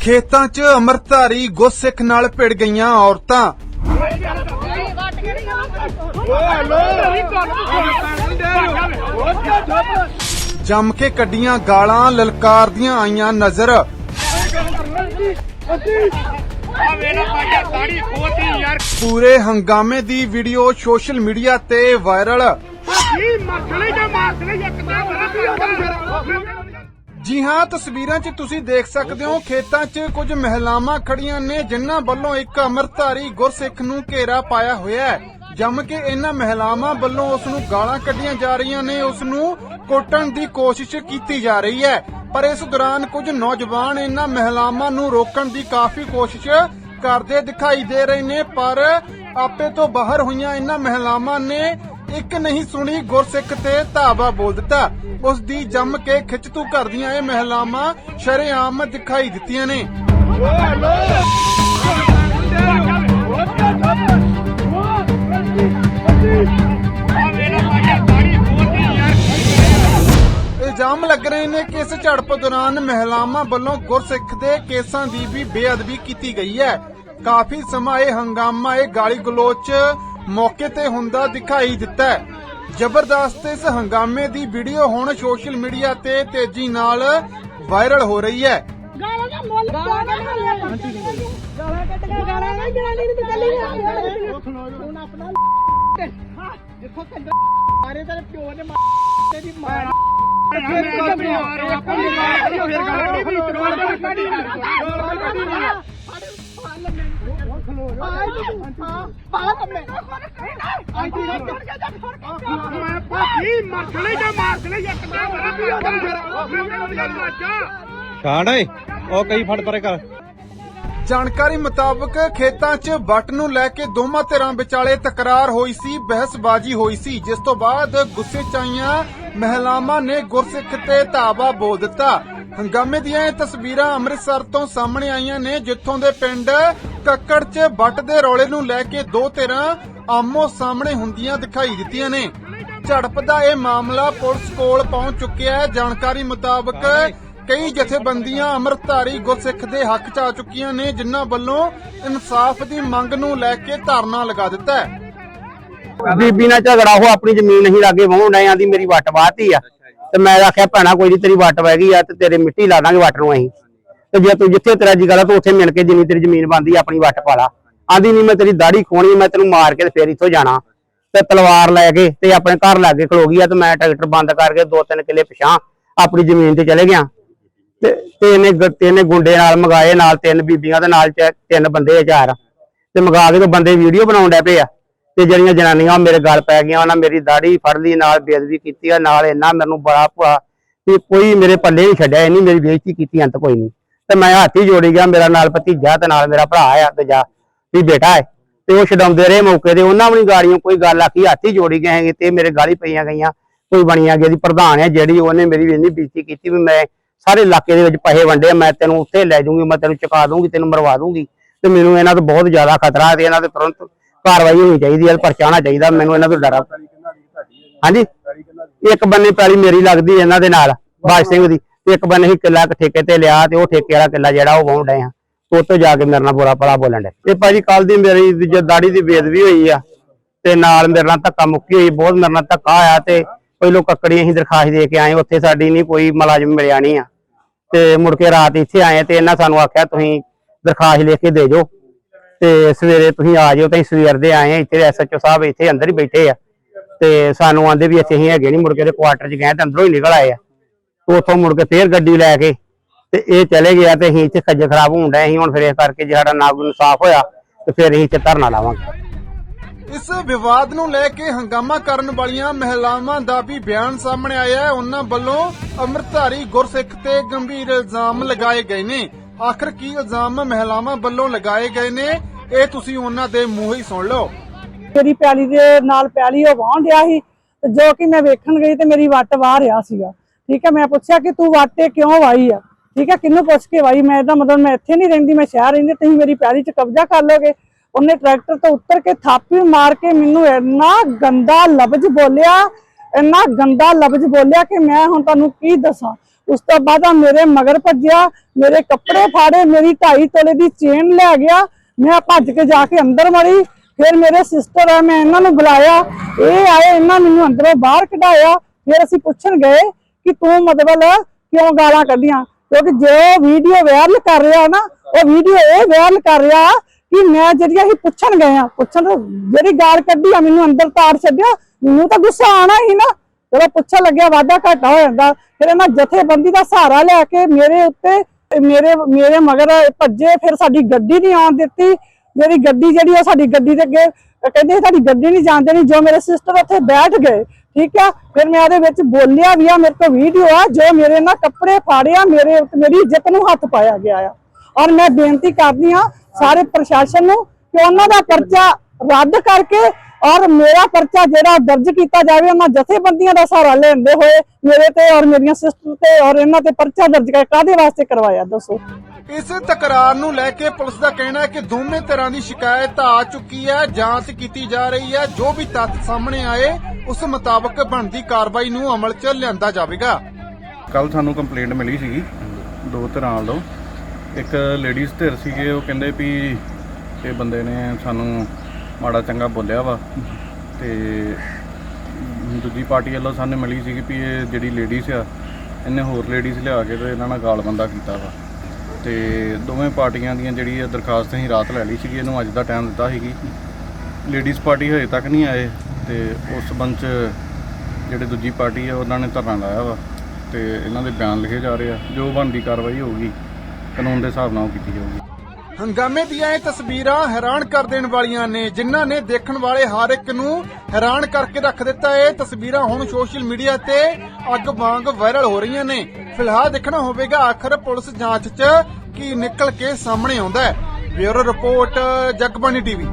ਖੇਤਾਂ 'ਚ ਅੰਮ੍ਰਿਤਧਾਰੀ ਗੁਰਸਿੱਖ ਨਾਲ ਭਿੜ ਗਈਆਂ ਔਰਤਾਂ। ਜੰਮ ਕੇ ਕੱਢੀਆਂ ਗਾਲਾਂ ਲਲਕਾਰਦੀਆਂ ਆਈਆਂ ਨਜ਼ਰ। ਪੂਰੇ ਹੰਗਾਮੇ ਦੀ ਵੀਡੀਓ ਸੋਸ਼ਲ ਮੀਡੀਆ ਤੇ ਵਾਇਰਲ। ਜੀ ਹਾਂ ਤਸਵੀਰਾਂ 'ਚ ਤੁਸੀਂ ਦੇਖ ਸਕਦੇ ਹੋ ਖੇਤਾਂ 'ਚ ਕੁਝ ਮਹਿਲਾਵਾਂ ਖੜੀਆਂ ਨੇ ਜਿਨ੍ਹਾਂ ਵੱਲੋਂ ਇੱਕ ਅੰਮ੍ਰਿਤਧਾਰੀ ਗੁਰਸਿੱਖ ਨੂੰ ਘੇਰਾ ਪਾਇਆ ਹੋਇਆ ਹੈ। ਜੰਮ ਕੇ ਇਹਨਾਂ ਮਹਿਲਾਵਾਂ ਵੱਲੋਂ ਉਸ ਨੂੰ ਗਾਲਾਂ ਕੱਢੀਆਂ ਜਾ ਰਹੀਆਂ ਨੇ ਉਸ ਨੂੰ ਕੁੱਟਣ ਦੀ ਕੋਸ਼ਿਸ਼ ਕੀਤੀ ਜਾ ਰਹੀ ਹੈ। ਪਰ ਇਸ ਦੌਰਾਨ ਕੁਝ ਨੌਜਵਾਨ ਇਹਨਾਂ ਮਹਿਲਾਵਾਂ ਨੂੰ ਰੋਕਣ ਦੀ ਕਾਫੀ ਕੋਸ਼ਿਸ਼ ਕਰਦੇ ਦਿਖਾਈ ਦੇ ਰਹੇ ਨੇ ਪਰ ਆਪੇ ਤੋਂ ਬਾਹਰ ਹੋਈਆਂ ਇਹਨਾਂ ਮਹਿਲਾਵਾਂ ਨੇ ਇੱਕ ਨਹੀਂ ਸੁਣੀ ਗੁਰਸਿੱਖ ਤੇ ਧਾਵਾ ਬੋਲ ਦਿੱਤਾ। ਉਸ ਦੀ ਜੰਮ ਕੇ ਖਿੱਚਤੂ ਕਰਦੀਆਂ ਇਹ ਮਹਿਲਾਵਾਂ ਸ਼ਰੇਆਮ ਦਿਖਾਈ ਦਿੱਤੀਆਂ ਨੇ। ਇਲਜ਼ਾਮ ਲੱਗ ਰਹੇ ਨੇ ਕਿ ਇਸ ਝੜਪ ਦੌਰਾਨ ਮਹਿਲਾਵਾਂ ਵੱਲੋਂ ਗੁਰਸਿੱਖ ਦੇ ਕੇਸਾਂ ਦੀ ਵੀ ਬੇਅਦਬੀ ਕੀਤੀ ਗਈ ਹੈ। ਕਾਫੀ ਸਮਾਂ ਇਹ ਹੰਗਾਮਾ, ਇਹ ਗਾਲੀ ਗਲੋਚ ਮੌਕੇ ਤੇ ਹੁੰਦਾ ਦਿਖਾਈ ਦਿੱਤਾ ਹੈ ਜ਼ਬਰਦਸਤ ਇਸ ਹੰਗਾਮੇ ਦੀ ਵੀਡੀਓ ਹੁਣ ਸੋਸ਼ਲ ਮੀਡੀਆ ਤੇ ਤੇਜ਼ੀ ਨਾਲ ਵਾਇਰਲ ਹੋ ਰਹੀ ਹੈ ਗਾਲਾਂ ਦਾ ਮੁੱਲ ਗਾਲਾਂ ਨਾ ਲੈ ਗਾਲਾਂ ਕੱਟ ਕੇ ਗਾਲਾਂ ਨਾ ਜਨਾਨੀ ਨੂੰ ਚੱਲੀ ਹੁਣ ਆਪਣਾ ਜਿੱਥੋਂ ਕੰਡਾ ਮਾਰੇ ਤੇਰੇ ਪਿਓ ਨੇ ਤੇਰੀ ਮਾਂ ਛਾੜ ਓਏ ਉਹ ਕਈ ਫੜ ਪਰੇ ਕਰ। ਜਾਣਕਾਰੀ ਮੁਤਾਬਕ ਖੇਤਾਂ 'ਚ ਵੱਟ ਨੂੰ ਲੈ ਕੇ ਦੋਵਾਂ ਧਿਰਾਂ ਵਿਚਾਲੇ ਤਕਰਾਰ ਹੋਈ ਸੀ ਬਹਿਸਬਾਜ਼ੀ ਹੋਈ ਸੀ ਜਿਸ ਤੋਂ ਬਾਅਦ ਗੁੱਸੇ 'ਚ ਆਈਆਂ ਮਹਿਲਾਵਾਂ ਨੇ ਗੁਰਸਿੱਖ ਤੇ ਧਾਵਾ ਬੋਲ ਦਿੱਤਾ। ਹੰਗਾਮੇ ਦੀਆਂ ਇਹ ਤਸਵੀਰਾਂ ਅੰਮ੍ਰਿਤਸਰ ਤੋਂ ਸਾਹਮਣੇ ਆਈਆਂ ਨੇ, ਜਿੱਥੋਂ ਦੇ ਪਿੰਡ ਕੱਕੜ 'ਚ ਵੱਟ ਦੇ ਰੌਲੇ ਨੂੰ ਲੈ ਕੇ ਦੋ ਧਿਰਾਂ ਆਮੋ ਸਾਹਮਣੇ ਹੁੰਦੀਆਂ ਦਿਖਾਈ ਦਿੱਤੀਆਂ ਨੇ। ਝੜਪ ਦਾ ਇਹ ਮਾਮਲਾ ਪੁਲਿਸ ਕੋਲ ਪਹੁੰਚ ਚੁੱਕਿਆ ਹੈ। ਜਾਣਕਾਰੀ ਮੁਤਾਬਕ ਕਈ ਜਥੇਬੰਦੀਆਂ ਅੰਮ੍ਰਿਤਧਾਰੀ ਗੁਰਸਿੱਖ ਦੇ ਹੱਕ 'ਚ ਆ ਚੁੱਕੀਆਂ ਨੇ, ਜਿਨ੍ਹਾਂ ਵੱਲੋਂ ਇਨਸਾਫ ਦੀ ਮੰਗ ਨੂੰ ਲੈ ਕੇ ਧਰਨਾ ਲਗਾ ਦਿੱਤਾ ਹੈ। ਬੀਬੀ ਨਾਲ ਝਗੜਾ ਹੋ, ਆਪਣੀ ਜ਼ਮੀਨ ਨਹੀਂ ਲਾਗੇ ਵਾਹੁਣ ਡਏ ਆਂਦੀ ਮੇਰੀ ਵੱਟ ਵਾਹਤੀ ਆ। ਤੇ ਮੈਂ ਆਖਿਆ, ਭੈਣਾ, ਕੋਈ ਨਹੀਂ ਤੇਰੀ ਵੱਟ ਵਹਿ ਗਈ ਆ ਤੇ ਤੇਰੇ ਮਿੱਟੀ ਲਾ ਦਾਂਗੇ ਵੱਟ ਨੂੰ ਅਸੀਂ। ਤੇ ਜੇ ਤੂੰ ਜਿੱਥੇ ਤੇਰਾ ਜੀ ਕਰਾ ਤੂੰ ਉੱਥੇ ਮਿਲ ਕੇ ਜਿੰਨੀ ਤੇਰੀ ਜ਼ਮੀਨ ਬੰਦੀ ਆਪਣੀ ਵੱਟ ਪਾ ਲਾ। ਆਂਦੀ ਨਹੀਂ ਮੈਂ ਤੇਰੀ ਦਾੜੀ ਖੋਣੀ ਮੈਂ ਤੈਨੂੰ ਮਾਰ ਕੇ ਤੇ ਫੇਰ ਇੱਥੋਂ ਜਾਣਾ। ਤੇ ਤਲਵਾਰ ਲੈ ਕੇ ਤੇ ਆਪਣੇ ਘਰ ਲਾਗੇ ਖਲੋ ਗਈ ਆ ਤੇ ਮੈਂ ਟਰੈਕਟਰ ਬੰਦ ਕਰਕੇ ਦੋ ਤਿੰਨ ਕਿੱਲੇ ਪਿਛਾਂ ਆਪਣੀ ਜ਼ਮੀਨ ਤੇ ਚਲੇ ਗਿਆ। ਤੇ ਤੇ ਇਹਨੇ ਗ- ਗੁੰਡੇ ਨਾਲ ਮਗਾਏ, ਨਾਲ ਤਿੰਨ ਬੀਬੀਆਂ ਦੇ ਨਾਲ ਤਿੰਨ ਬੰਦੇ ਆ ਚਾਰ। ਤੇ ਮਗਾ ਕੇ ਤੇ ਬੰਦੇ ਵੀਡੀਓ ਬਣਾਉਣ ਡੈ ਪਏ ਆ। ਤੇ ਜਿਹੜੀਆਂ ਜਨਾਨੀਆਂ ਮੇਰੇ ਗਲ ਪੈ ਗਈਆਂ, ਉਹਨਾਂ ਮੇਰੀ ਦਾੜੀ ਫੜ ਲਈ, ਨਾਲ ਬੇਇੱਜ਼ਤੀ ਕੀਤੀ ਆ, ਨਾਲ ਇੰਨਾ ਮੈਨੂੰ ਬੜਾ ਭੁਆ ਕਿ ਕੋਈ ਮੇਰੇ ਪੱਲੇ ਨਹੀਂ ਛੱਡਿਆ, ਇੰਨੀ ਮੇਰੀ ਬੇਇੱਜ਼ਤੀ ਕੀਤੀ, ਅੰਤ ਕੋਈ ਨਹੀਂ। ਤੇ ਮੈਂ ਹੱਥੀ ਜੋੜੀ ਗਿਆ, ਮੇਰਾ ਨਾਲ ਭਤੀਜਾ ਤੇ ਨਾਲ ਮੇਰਾ ਭਰਾ ਆ, ਤੇ ਜਾ ਵੀ ਬੇਟਾ ਹੈ। ਤੇ ਉਹ ਛਡਾਉਂਦੇ ਰਹੇ ਮੌਕੇ ਤੇ, ਉਹਨਾਂ ਵੀ ਨੀ ਕੋਈ ਗੱਲ ਆਖੀ, ਹੱਥੀ ਜੋੜੀ ਗਏ ਹੈਗੇ, ਤੇ ਮੇਰੇ ਗਾਲੀ ਪਈਆਂ ਗਈਆਂ, ਕੋਈ ਬਣੀਆਂ ਗਈ ਦੀ ਪ੍ਰਧਾਨ ਹੈ ਜਿਹੜੀ, ਉਹਨੇ ਮੇਰੀ ਇੰਨੀ ਬੇਇੱਜ਼ਤੀ ਕੀਤੀ ਵੀ ਮੈਂ ਸਾਰੇ ਇਲਾਕੇ ਦੇ ਵਿੱਚ ਪੈਸੇ ਵੰਡੇ ਮੈਂ ਤੈਨੂੰ ਉੱਥੇ ਲੈ ਜਾਊਂਗੀ, ਮੈਂ ਤੈਨੂੰ ਚੁਕਾ ਦੂੰਗੀ ਤੈਨੂੰ ਮਰਵਾ ਦੂੰਗੀ ਤੇ ਮੈਨੂੰ ਇਹਨਾਂ ਤੋਂ ਬਹੁਤ ਜ਼ਿਆਦਾ ਖਤਰਾ ਹੈ, ਤੇ ਇਹਨਾਂ ਦੇ ਤੁਰੰਤ ਕਾਰਵਾਈ ਹੋਣੀ ਚਾਹੀਦੀ ਹੈ, ਪਰਚਾ ਹੋਣਾ ਚਾਹੀਦਾ, ਮੈਨੂੰ ਇਹਨਾਂ ਤੋਂ ਡਰ ਆ। ਹਾਂਜੀ? ਇੱਕ ਬੰਨੇ ਪੈਲੀ ਮੇਰੀ ਲੱਗਦੀ ਇਹਨਾਂ ਦੇ ਨਾਲ, ਬਾਜ ਸਿੰਘ ਦੀ। ਤੇ ਇੱਕ ਬੰਨੇ ਹੀ ਕਿੱਲਾ ਠੇਕੇ ਤੇ ਲਿਆ ਤੇ ਉਹ ਠੇਕੇ ਵਾਲਾ ਕਿੱਲਾ ਜਿਹੜਾ ਉਹ ਵਾਹੁਣ ਡਏ ਆ। ਉੱਥੋਂ ਜਾ ਕੇ ਮੇਰੇ ਨਾਲ ਬੁਰਾ ਭਲਾ ਬੋਲਣ ਡੇ ਤੇ ਭਾਜੀ ਕੱਲ ਦੀ ਮੇਰੀ ਜੋ ਦਾੜੀ ਦੀ ਬੇਦਬੀ ਹੋਈ ਆ, ਤੇ ਨਾਲ ਮੇਰੇ ਨਾਲ ਧੱਕਾ ਮੁੱਕੀ ਹੋਈ, ਬਹੁਤ ਮੇਰੇ ਨਾਲ ਧੱਕਾ ਆਇਆ ਤੇ ਪਹਿਲੋਂ ਕੱਕੜੀ ਅਸੀਂ ਦਰਖਾਸਤ ਦੇ ਕੇ ਆਏ, ਉੱਥੇ ਸਾਡੀ ਨਹੀਂ ਕੋਈ ਮੁਲਾਜ਼ਮ ਮਿਲਿਆ ਨਹੀਂ ਆ। ਤੇ ਮੁੜ ਕੇ ਰਾਤ ਇੱਥੇ ਆਏ ਤੇ ਇਹਨਾਂ ਸਾਨੂੰ ਆਖਿਆ ਤੁਸੀਂ ਦਰਖਾਸਤ ਲਿਖ ਕੇ ਦੇ ਜੋ ਤੇ ਸਵੇਰੇ ਤੁਸੀਂ ਆ ਜਾਓ ਤੇ ਸਵੇਰ ਦੇ ਆਏ ਆ ਇੱਥੇ ਐਸਐਚਓ ਸਾਹਿਬ ਇੱਥੇ ਅੰਦਰ ਹੀ ਬੈਠੇ ਆ। ਤੇ ਸਾਨੂੰ ਆਂਦੇ ਵੀ ਇੱਥੇ ਹੈਗੇ ਨਹੀਂ ਮੁੜ ਕੇ ਦੇ ਕੁਆਟਰ 'ਚ ਗਏ ਤੇ ਅੰਦਰੋਂ ਹੀ ਨਿਕਲ ਆਏ ਆ। ਉੱਥੋਂ ਮੁੜ ਕੇ ਫੇਰ ਗੱਡੀ ਲੈ ਕੇ ਤੇ ਇਹ ਚਲੇ ਗਿਆ ਤੇ ਅਸੀਂ ਇੱਥੇ ਖੱਜਲ ਖਰਾਬ ਹੋਣ ਡਏ ਅਸੀਂ ਹੁਣ ਫਿਰ ਇਸ ਕਰਕੇ ਜੇ ਸਾਡਾ ਨਾ ਇਨਸਾਫ ਹੋਇਆ ਤੇ ਫਿਰ ਅਸੀਂ ਇੱਥੇ ਧਰਨਾ ਲਾਵਾਂਗੇ। ਇਸ ਵਿਵਾਦ ਨੂੰ ਲੈ ਕੇ ਹੰਗਾਮਾ ਕਰਨ ਵਾਲੀਆਂ ਮਹਿਲਾਵਾਂ ਦਾ ਵੀ ਬਿਆਨ ਸਾਹਮਣੇ ਆਇਆ ਹੈ। ਉਹਨਾਂ ਵੱਲੋਂ ਅੰਮ੍ਰਿਤਧਾਰੀ ਗੁਰਸਿੱਖ ਤੇ ਗੰਭੀਰ ਇਲਜ਼ਾਮ ਲਗਾਏ ਗਏ ਨੇ। ਆਖਰ ਕੀ ਇਲਜ਼ਾਮ ਮਹਿਲਾਵਾਂ ਵੱਲੋਂ ਲਗਾਏ ਗਏ ਨੇ? ਇਹ ਤੁਸੀਂ ਉਹਨਾਂ ਦੇ ਮੂੰਹ ਹੀ ਸੁਣ ਲਓ। ਮੇਰੀ ਪਿਆਲੀ ਦੇ ਨਾਲ ਪਿਆਲੀ ਉਹ ਵਾਹੁਣ ਡਿਆ ਸੀ ਤੇ ਜੋ ਕਿ ਮੈਂ ਵੇਖਣ ਗਈ ਤੇ ਮੇਰੀ ਵੱਟ ਵਾਹ ਰਿਹਾ ਸੀਗਾ। ਠੀਕ ਹੈ, ਮੈਂ ਪੁੱਛਿਆ ਕਿ ਤੂੰ ਵਾਟੇ ਕਿਉਂ ਵਾਈ ਆ? ਠੀਕ ਹੈ, ਕਿਹਨੂੰ ਪੁੱਛ ਕੇ ਵਾਈ ਮੈਂ ਇਹਦਾ ਮਤਲਬ ਮੈਂ ਇੱਥੇ ਨਹੀਂ ਰਹਿੰਦੀ, ਮੈਂ ਸ਼ਹਿਰ ਰਹਿੰਦੀ, ਤੁਸੀਂ ਮੇਰੀ ਪਿਆਲੀ 'ਚ ਕਬਜ਼ਾ ਕਰ ਲੋਗੇ। ਉਹਨੇ ਟਰੈਕਟਰ ਤੋਂ ਉੱਤਰ ਕੇ ਥਾਪੀ ਮਾਰ ਕੇ ਮੈਨੂੰ ਇੰਨਾ ਗੰਦਾ ਲਫ਼ਜ਼ ਬੋਲਿਆ, ਇੰਨਾ ਗੰਦਾ ਲਫ਼ਜ਼ ਬੋਲਿਆ ਕਿ ਮੈਂ ਹੁਣ ਤੁਹਾਨੂੰ ਕੀ ਦੱਸਾਂ? ਉਸ ਤੋਂ ਬਾਅਦ ਆ ਮੇਰੇ ਮਗਰ ਭੱਜਿਆ, ਮੇਰੇ ਕੱਪੜੇ ਫਾੜੇ, ਮੇਰੀ 2.5 ਤੋਲੇ ਦੀ ਚੇਨ ਲੈ ਗਿਆ ਮੈਂ ਭੱਜ ਕੇ ਜਾ ਕੇ ਅੰਦਰ ਵੜੀ ਫਿਰ ਮੇਰੇ ਸਿਸਟਰ ਆ, ਮੈਂ ਇਹਨਾਂ ਨੂੰ ਬੁਲਾਇਆ। ਇਹ ਆਏ, ਇਹਨਾਂ ਮੈਨੂੰ ਅੰਦਰੋਂ ਬਾਹਰ ਕਢਾਇਆ। ਫਿਰ ਅਸੀਂ ਪੁੱਛਣ ਗਏ ਕਿ ਤੂੰ ਮਤਲਬ ਕਿਉਂ ਗਾਲਾਂ ਕੱਢੀਆਂ? ਕਿਉਂਕਿ ਜੋ ਵੀਡੀਓ ਵਾਇਰਲ ਕਰ ਰਿਹਾ ਨਾ, ਉਹ ਵੀਡੀਓ ਇਹ ਵਾਇਰਲ ਕਰ ਰਿਹਾ ਕਿ ਮੈਂ ਜਿਹੜੀਆਂ ਹੀ ਪੁੱਛਣ ਗਏ ਆ। ਪੁੱਛਣ ਤੋਂ ਜਿਹੜੀ ਗਾਲ ਕੱਢੀ ਆ, ਮੈਨੂੰ ਅੰਦਰ ਤਾੜ ਛੱਡਿਆ। ਮੈਨੂੰ ਤਾਂ ਗੁੱਸਾ ਆਣਾ ਹੀ ਨਾ। ਜਦੋਂ ਪੁੱਛਣ ਲੱਗਿਆ, ਵਾਧਾ ਘਾਟਾ ਹੋ ਜਾਂਦਾ। ਫਿਰ ਇਹਨਾਂ ਜਥੇਬੰਦੀ ਦਾ ਸਹਾਰਾ ਲੈ ਕੇ ਮੇਰੇ ਉੱਤੇ ਮੇਰੇ ਮੇਰੇ ਮਗਰ ਭੱਜੇ, ਫਿਰ ਸਾਡੀ ਗੱਡੀ ਨਹੀਂ ਆਉਣ ਦਿੱਤੀ। ਮੇਰੀ ਗੱਡੀ ਜਿਹੜੀ ਉਹ ਸਾਡੀ ਗੱਡੀ ਦੇ ਅੱਗੇ ਕਹਿੰਦੇ ਸਾਡੀ ਗੱਡੀ ਨਹੀਂ ਜਾਣ ਦੇਣੀ, ਜੋ ਮੇਰੇ ਸਿਸਟਰ ਉੱਥੇ ਬੈਠ ਗਏ, ਠੀਕ ਆ? ਫਿਰ ਮੈਂ ਉਹਦੇ ਵਿੱਚ ਬੋਲਿਆ ਵੀ ਆ, ਮੇਰੇ ਕੋਲ ਵੀਡੀਓ ਆ, ਜੋ ਮੇਰੇ ਨਾਲ ਕੱਪੜੇ ਫਾੜਿਆ, ਮੇਰੇ ਉੱਤੇ ਮੇਰੀ ਇੱਜ਼ਤ ਨੂੰ ਹੱਥ ਪਾਇਆ ਗਿਆ ਆ। ਔਰ ਮੈਂ ਬੇਨਤੀ ਕਰਦੀ ਆ, ਸਾਰੇ ਪ੍ਰਸ਼ਾਸਨ ਨੂੰ ਕਿ ਉਹਨਾਂ ਦਾ ਪਰਚਾ ਰੱਦ ਕਰਕੇ ਔਰ ਮੇਰਾ ਪਰਚਾ ਜਿਹੜਾ ਦਰਜ ਕੀਤਾ ਜਾਵੇ ਉਹਨਾਂ ਜਥੇਬੰਦੀਆਂ ਦਾ ਸਹਾਰਾ ਲੈਂਦੇ ਹੋਏ ਮੇਰੇ ਤੇ ਔਰ ਮੇਰੀਆਂ ਸਿਸਟਰ ਤੇ ਔਰ ਇਹਨਾਂ ਤੇ ਪਰਚਾ ਦਰਜ ਕਰ ਕਾਦੇ ਵਾਸਤੇ ਕਰਵਾਇਆ ਦੱਸੋ? ਇਸ ਤਕਰਾਰ ਨੂੰ ਲੈ ਕੇ ਪੁਲਿਸ ਦਾ ਕਹਿਣਾ ਹੈ ਕਿ ਦੋਵੇਂ ਤਰ੍ਹਾਂ ਦੀ ਸ਼ਿਕਾਇਤ ਆ ਚੁੱਕੀ ਹੈ ਜਾਂਚ ਕੀਤੀ ਜਾ ਰਹੀ ਹੈ ਜੋ ਵੀ ਤੱਥ ਸਾਹਮਣੇ ਆਏ ਉਸ ਮੁਤਾਬਕ ਬਣਦੀ ਕਾਰਵਾਈ ਨੂੰ ਅਮਲ 'ਚ ਲਿਆਂਦਾ ਜਾਵੇਗਾ। ਕੱਲ ਸਾਨੂੰ ਕੰਪਲੇਂਟ ਮਿਲੀ ਸੀਗੀ ਦੋ ਤਰ੍ਹਾਂ ਵੱਲੋਂ। ਇੱਕ ਲੇਡੀਜ਼ ਧਿਰ ਸੀਗੇ ਉਹ ਕਹਿੰਦੇ ਵੀ ਇਹ ਬੰਦੇ ਨੇ ਸਾਨੂੰ ਮਾੜਾ ਚੰਗਾ ਬੋਲਿਆ ਵਾ। ਤੇ ਦੂਜੀ ਪਾਰਟੀ ਵੱਲੋਂ ਸਾਨੂੰ ਮਿਲੀ ਸੀਗੀ ਵੀ ਇਹ ਜਿਹੜੀ ਲੇਡੀਜ਼ ਆ, ਇਹਨੇ ਹੋਰ ਲੇਡੀਜ਼ ਲਿਆ ਕੇ ਤੇ ਇਹਨਾਂ ਨਾਲ ਗਾਲ ਬੰਦਾ ਕੀਤਾ ਵਾ। ਤੇ ਦੋਵੇਂ ਪਾਰਟੀਆਂ ਦੀਆਂ ਜਿਹੜੀ ਇਹ ਦਰਖਾਸਤ ਅਸੀਂ ਰਾਤ ਲੈ ਲਈ ਸੀਗੀ, ਇਹਨੂੰ ਅੱਜ ਦਾ ਟਾਈਮ ਦਿੱਤਾ ਸੀਗੀ। ਲੇਡੀਜ਼ ਪਾਰਟੀ ਹਜੇ ਤੱਕ ਨਹੀਂ ਆਏ ਤੇ ਉਸ ਸੰਬੰਧ 'ਚ ਜਿਹੜੇ ਦੂਜੀ ਪਾਰਟੀ ਆ, ਉਹਨਾਂ ਨੇ ਧਰਨਾ ਲਾਇਆ ਵਾ। ਤੇ ਇਹਨਾਂ ਦੇ ਬਿਆਨ ਲਿਖੇ ਜਾ ਰਹੇ ਆ। ਜੋ ਬਣਦੀ ਕਾਰਵਾਈ ਹੋਊਗੀ, ਕਾਨੂੰਨ ਦੇ ਹਿਸਾਬ ਨਾਲ ਉਹ ਕੀਤੀ ਜਾਊਗੀ। ਹੰਗਾਮੇ ਦੀਆਂ ਇਹ ਤਸਵੀਰਾਂ ਹੈਰਾਨ ਕਰ ਦੇਣ ਵਾਲੀਆਂ ਨੇ, ਜਿਨ੍ਹਾਂ ਨੇ ਦੇਖਣ ਵਾਲੇ ਹਰ ਇੱਕ ਨੂੰ ਹੈਰਾਨ ਕਰਕੇ ਰੱਖ ਦਿੱਤਾ। ਇਹ ਤਸਵੀਰਾਂ ਹੁਣ ਸੋਸ਼ਲ ਮੀਡੀਆ ਤੇ ਅੱਗ ਵਾਂਗ ਵਾਇਰਲ ਹੋ ਰਹੀਆਂ ਨੇ। ਫਿਲਹਾਲ ਦੇਖਣਾ ਹੋਵੇਗਾ, ਆਖਰ ਪੁਲਿਸ ਜਾਂਚ 'ਚ ਕੀ ਨਿਕਲ ਕੇ ਸਾਹਮਣੇ ਆਉਂਦਾ ਹੈ। Bureau report, Jagbani TV.